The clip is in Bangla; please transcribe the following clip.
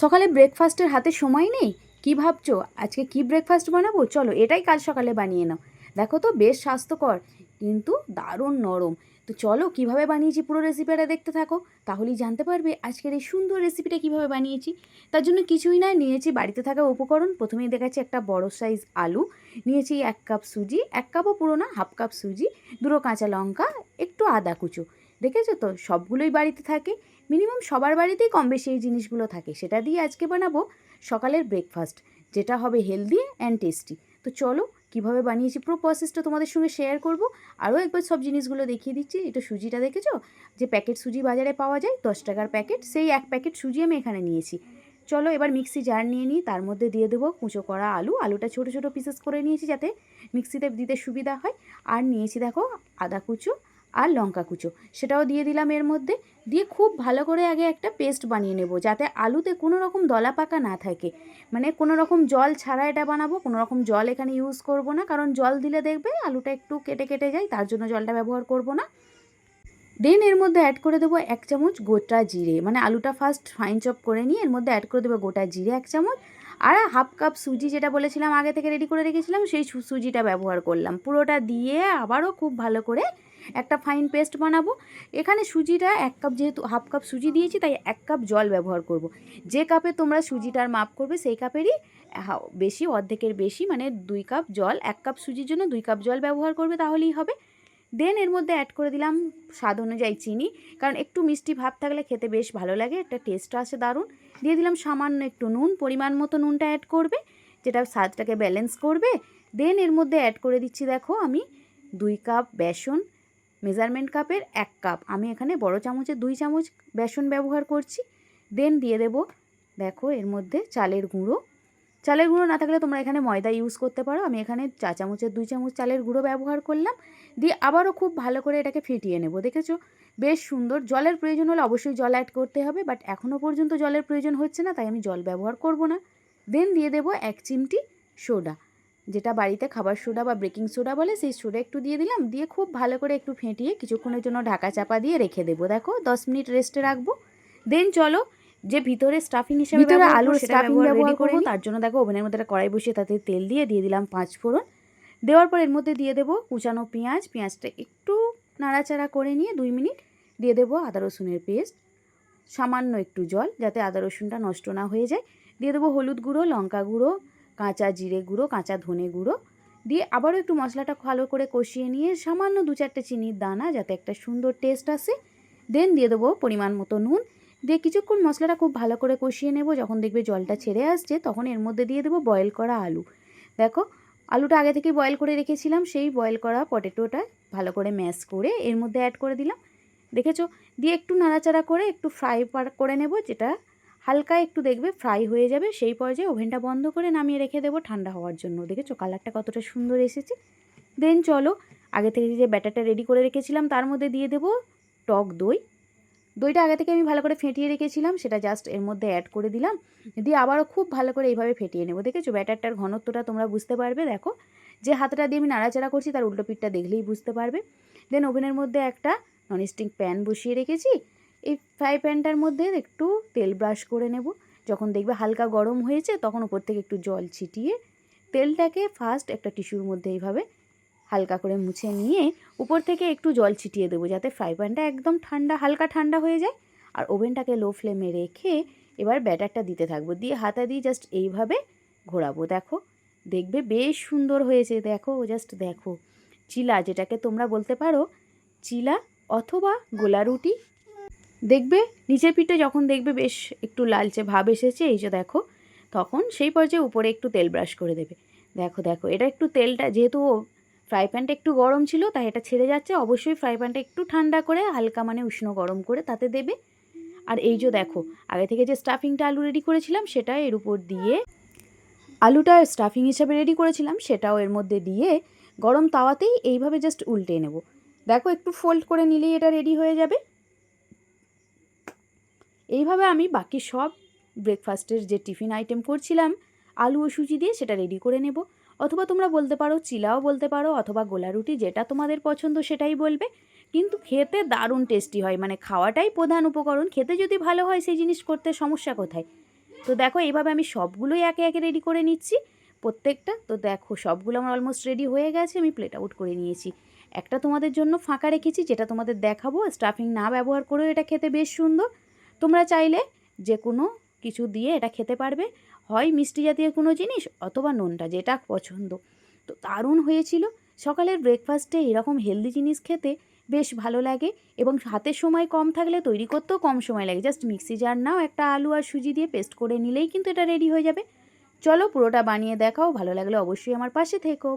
সকালে ব্রেকফাস্টের হাতে সময় নেই? কি ভাবছ? আজকে কি ব্রেকফাস্ট বানাবো? চলো, এটাই কাল সকালে বানিয়ে নাও। দেখো তো, বেশ স্বাস্থ্যকর, কিন্তু দারুণ নরম। তো চলো, কীভাবে বানিয়েছি পুরো রেসিপিটা দেখতে থাকো। তাহলেই জানতে পারবে আজকের এই সুন্দর রেসিপিটা কীভাবে বানিয়েছি। তার জন্য কিছুই না, নিয়েছি বাড়িতে থাকা উপকরণ। প্রথমেই দেখাচ্ছি একটা বড় সাইজ আলু। নিয়েছি এক কাপ সুজি, এক কাপও পুরো না হাফ কাপ সুজি, দুটো কাঁচা লঙ্কা, একটু আদা কুচো। দেখেছ তো? সবগুলোই বাড়িতে থাকে। মিনিমাম সবার বাড়িতেই কম বেশি এই জিনিসগুলো থাকে। সেটা দিয়ে আজকে বানাবো সকালের ব্রেকফাস্ট যেটা হবে হেলদি অ্যান্ড টেস্টি তো চলো, কীভাবে বানিয়েছি পুরো প্রসেসটা তোমাদের সঙ্গে শেয়ার করব। আরও একবার সব জিনিসগুলো দেখিয়ে দিচ্ছি। এটা সুজিটা দেখেছ? যে প্যাকেট সুজি বাজারে পাওয়া যায়, দশ টাকার প্যাকেট সেই এক প্যাকেট সুজি আমি এখানে নিয়েছি। চলো, এবার মিক্সি জার নিয়ে নিই। তার মধ্যে দিয়ে দেবো কুঁচো করা আলু। আলুটা ছোটো ছোটো পিসেস করে নিয়েছি যাতে মিক্সিতে দিতে সুবিধা হয়। আর নিয়েছি, দেখো, আদা কুচো আর লঙ্কা কুচো। সেটাও দিয়ে দিলাম এর মধ্যে। দিয়ে খুব ভালো করে আগে একটা পেস্ট বানিয়ে নেব যাতে আলুতে কোনো রকম দলা পাকা না থাকে। মানে কোনো রকম জল ছাড়া এটা বানাবো, কোনো রকম জল এখানে ইউজ করব না। কারণ জল দিলে দেখবে আলুটা একটু কেটে কেটে যায়, তার জন্য জলটা ব্যবহার করব না। দেন এর মধ্যে অ্যাড করে দেবো এক চামচ গোটা জিরে। মানে আলুটা ফার্স্ট ফাইন চপ করে নিয়ে এর মধ্যে অ্যাড করে দেবো গোটা জিরে এক চামচ। আর হাফ কাপ সুজি যেটা বলেছিলাম আগে থেকে রেডি করে রেখেছিলাম, সেই সুজিটা ব্যবহার করলাম। পুরোটা দিয়ে আবারও খুব ভালো করে একটা ফাইন পেস্ট বানাবো। এখানে সুজিটা এক কাপ যেহেতু হাফ কাপ সুজি দিয়েছি, তাই এক কাপ জল ব্যবহার করব। যে কাপে তোমরা সুজিটার মাপ করবে, সেই কাপেরই বেশি, অর্ধেকের বেশি মানে দুই কাপ জল, এক কাপ সুজির জন্য দুই কাপ জল ব্যবহার করবে, তাহলেই হবে। দেন এর মধ্যে অ্যাড করে দিলাম স্বাদ অনুযায়ী চিনি, কারণ একটু মিষ্টি ভাব থাকলে খেতে বেশ ভালো লাগে, একটা টেস্ট আসে দারুণ। দিয়ে দিলাম সামান্য একটু নুন, পরিমাণ মতো নুনটা অ্যাড করবে, যেটা স্বাদটাকে ব্যালেন্স করবে। দেন এর মধ্যে অ্যাড করে দিচ্ছি, দেখো আমি দুই কাপ বেসন মেজারমেন্ট কাপের এক কাপ। আমি এখানে বড় চামচে দুই চামচ বেসন ব্যবহার করছি। দেন দিয়ে দেব, দেখো এর মধ্যে চালের গুঁড়ো। চালের গুঁড়ো না থাকলে তোমরা এখানে ময়দা ইউজ করতে পারো। আমি এখানে চা চামচের দুই চামচ চালের গুঁড়ো ব্যবহার করলাম। দিয়ে আবারও খুব ভালো করে এটাকে ফেটিয়ে নেব। দেখেছ? বেশ সুন্দর। জলের প্রয়োজন হলে অবশ্যই জল অ্যাড করতে হবে বাট এখনও পর্যন্ত জলের প্রয়োজন হচ্ছে না, তাই আমি জল ব্যবহার করব না। দেন দিয়ে দেবো এক চিমটি সোডা যেটা বাড়িতে খাবার সোডা বা বেকিং সোডা বলে সেই সোডা একটু দিয়ে দিলাম। দিয়ে খুব ভালো করে একটু ফেটিয়ে কিছুক্ষণের জন্য ঢাকা চাপা দিয়ে রেখে দেবো। দেখো দশ মিনিট রেস্টে রাখব। দেন চলো যে ভিতরে স্টাফিং হিসেবে ভিতরে আলুর করব ব্যবহার করব। তার জন্য দেখো ওভেনের মধ্যে একটা কড়াই বসিয়ে তাতে তেল দিয়ে দিয়ে দিলাম পাঁচ ফোড়ন। দেওয়ার পর এর মধ্যে দিয়ে দেবো কুচানো পেঁয়াজ। পেঁয়াজটা একটু নাড়াচাড়া করে নিয়ে দুই মিনিট দিয়ে দেবো আদা রসুনের পেস্ট। সামান্য একটু জল যাতে আদা রসুনটা নষ্ট না হয়ে যায়। দিয়ে দেবো হলুদ গুঁড়ো লঙ্কা গুঁড়ো কাঁচা জিরে গুঁড়ো, কাঁচা ধনে গুঁড়ো দিয়ে আবারও একটু মশলাটা ভালো করে কষিয়ে নিয়ে সামান্য দু চারটে চিনির দানা যাতে একটা সুন্দর টেস্ট আসে। দেন দিয়ে দেবো পরিমাণ মতো নুন। দিয়ে কিছুক্ষণ মশলাটা খুব ভালো করে কষিয়ে নেব। যখন দেখবে জলটা ছেড়ে আসছে, তখন এর মধ্যে দিয়ে দেবো বয়েল করা আলু। দেখো, আলুটা আগে থেকে বয়েল করে রেখেছিলাম। সেই বয়েল করা পটেটোটা ভালো করে ম্যাশ করে এর মধ্যে অ্যাড করে দিলাম। দেখেছ? দিয়ে একটু নাড়াচাড়া করে একটু ফ্রাই করে নেব, যেটা হালকা একটু দেখবে ফ্রাই হয়ে যাবে, সেই পর্যায়ে ওভেনটা বন্ধ করে নামিয়ে রেখে দেবো ঠান্ডা হওয়ার জন্য। দেখেছ কালারটা কতটা সুন্দর এসেছে? দেন চলো, আগে থেকে যে ব্যাটারটা রেডি করে রেখেছিলাম, তার মধ্যে দিয়ে দেবো টক দই। দইটা আগে থেকে আমি ভালো করে ফেটিয়ে রেখেছিলাম, সেটা জাস্ট এর মধ্যে অ্যাড করে দিলাম। দিয়ে আবারও খুব ভালো করে এইভাবে ফেটিয়ে নেব। দেখেছ ব্যাটারটার ঘনত্বটা তোমরা বুঝতে পারবে, দেখো। যে হাতটা দিয়ে আমি নাড়াচাড়া করছি, তার উল্টো পিঠটা দেখলেই বুঝতে পারবে। দেন ওভেনের মধ্যে একটা ননস্টিক প্যান বসিয়ে রেখেছি। এই ফ্রাই প্যানটার মধ্যে একটু তেল ব্রাশ করে নেব। যখন দেখবে হালকা গরম হয়েছে, তখন উপর থেকে একটু জল ছিটিয়ে তেলটাকে ফার্স্ট একটা টিস্যুর মধ্যে এইভাবে হালকা করে মুছে নিয়ে উপর থেকে একটু জল ছিটিয়ে দেবো যাতে ফ্রাই প্যানটা একদম ঠান্ডা, হালকা ঠান্ডা হয়ে যায়। আর ওভেনটাকে লো ফ্লেমে রেখে এবার ব্যাটারটা দিতে থাকব। দিয়ে হাতা দিয়ে জাস্ট এইভাবে ঘোরাবো। দেখো, দেখবে বেশ সুন্দর হয়েছে। দেখো জাস্ট দেখো। চিলা, যেটাকে তোমরা বলতে পারো, চিলা অথবা গোলা রুটি দেখবে, নিচের পিঠে যখন দেখবে বেশ একটু লালচে ভাব এসেছে, এই যে দেখো, তখন সেই পর্যায়ে উপরে একটু তেল ব্রাশ করে দেবে। দেখো দেখো, এটা একটু তেলটা, যেহেতু ফ্রাই প্যানটা একটু গরম ছিল, তাই এটা ছেড়ে যাচ্ছে, অবশ্যই ফ্রাই প্যানটা একটু ঠান্ডা করে, হালকা মানে উষ্ণ গরম করে তাতে দেবে। আর এই যে দেখো, আগে থেকে যে স্টাফিংটা আলু রেডি করেছিলাম, সেটা এর উপর দিয়ে আলুটা স্টাফিং হিসাবে রেডি করেছিলাম, সেটাও এর মধ্যে দিয়ে গরম তাওয়াতেই এইভাবে জাস্ট উল্টে নেব। দেখো, একটু ফোল্ড করে নিলেই এটা রেডি হয়ে যাবে। এইভাবে আমি বাকি সব ব্রেকফাস্টের যে টিফিন আইটেম করছিলাম, আলু ও সুজি দিয়ে সেটা রেডি করে নেব। অথবা তোমরা বলতে পারো, চিলাও বলতে পারো, অথবা গোলা রুটি, যেটা তোমাদের পছন্দ সেটাই বলবে। কিন্তু খেতে দারুণ টেস্টি হয় মানে খাওয়াটাই প্রধান উপকরণ। খেতে যদি ভালো হয় সেই জিনিস করতে সমস্যা কোথায়? তো দেখো, এইভাবে আমি সবগুলোই একে একে রেডি করে নিচ্ছি। প্রত্যেকটা, তো দেখো, সবগুলো আমার অলমোস্ট রেডি হয়ে গেছে, আমি প্লেট আউট করে নিয়েছি। একটা তোমাদের জন্য ফাঁকা রেখেছি, যেটা তোমাদের দেখাবো। স্টাফিং না ব্যবহার করেও এটা খেতে বেশ সুন্দর। তোমরা চাইলে যে কোনো কিছু দিয়ে এটা খেতে পারবে। হয় মিষ্টি জাতীয় কোনো জিনিস অথবা নোনটা, যেটা পছন্দ। তো দারুণ হয়েছিল। সকালের ব্রেকফাস্টে এরকম হেলদি জিনিস খেতে বেশ ভালো লাগে এবং হাতের সময় কম থাকলে তৈরি করতেও কম সময় লাগে। জাস্ট মিক্সি জার নাও একটা আলু আর সুজি দিয়ে পেস্ট করে নিলেই কিন্তু এটা রেডি হয়ে যাবে। চলো পুরোটা বানিয়ে দেখাও। ভালো লাগলে অবশ্যই আমার পাশে থেকো।